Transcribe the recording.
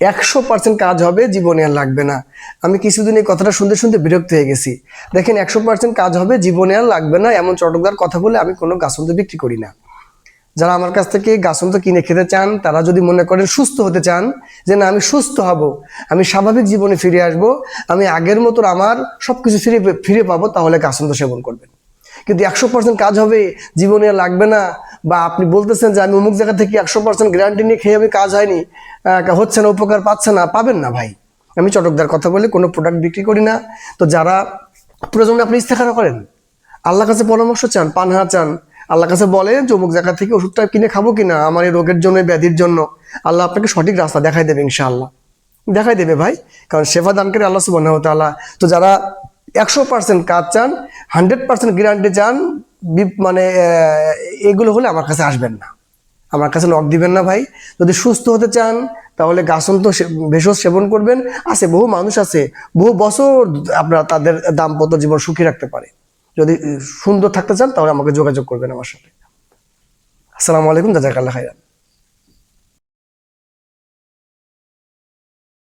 একশো পার্সেন্ট কাজ হবে, জীবনে আর লাগবে না। আমি কিছুদিন এই কথাটা শুনতে শুনতে বিরক্ত হয়ে গেছি। দেখেন, একশো পার্সেন্ট কাজ হবে, জীবনে আর লাগবে না, এমন চটকদার কথা বলে আমি কোনো গাছন্ত বিক্রি করি না। যারা আমার কাছ থেকে গাছন্ত কিনে খেতে চান, তারা যদি মনে করেন সুস্থ হতে চান, যে না, আমি সুস্থ হব, আমি স্বাভাবিক জীবনে ফিরে আসব, আমি আগের মতো আমার সব কিছু ফিরে ফিরে পাবো, তাহলে গাছন্ত সেবন করবেন। কিন্তু একশো পার্সেন্ট কাজ হবে, জীবনে আর লাগবে না বা আপনি বলতেছেন যে আমি অমুক জায়গা থেকে একশো পার্সেন্ট গ্যারান্টি নিয়ে খেয়ে আমি কাজ হয়নি হচ্ছে না, উপকার পাচ্ছে না, পাবেন না ভাই। আমি চটকদার কথা বলে, কোনো প্রোডাক্ট বিক্রি করি না। তো যারা প্রয়োজনে আপনি ইস্তেখারা করেন। আল্লাহর কাছে পরামর্শ চান, পানহা চান। আল্লাহ কাছে বলেন যে অমুক জায়গা থেকে ওষুধটা কিনে খাব কিনা, আমার এই রোগের জন্য ব্যাধির জন্য। আল্লাহ আপনাকে সঠিক রাস্তা দেখাই দেবে ইনশাআল্লাহ। দেখাই দেবে ভাই, কারণ সেবা দানকারী আল্লাহ সুবাহ তো যারা একশো পার্সেন্ট কাজ চান হান্ড্রেড পার্সেন্ট গ্যারান্টি চান মানে এগুলো হলে আমার কাছে আসবেন না। আমার কাছে নখ দিবেন না ভাই। যদি সুস্থ হতে চান, তাহলে গাছন্ত ভেষজ সেবন করবেন। আছে, বহু মানুষ আছে, বহু বছর আপনারা তাদের দাম্পত্য জীবন সুখী রাখতে পারে। যদি সুন্দর থাকতে চান, তাহলে আমাকে যোগাযোগ করবেন আমার সাথে। আসসালামু আলাইকুম দাদা কাল্লা খাইরান।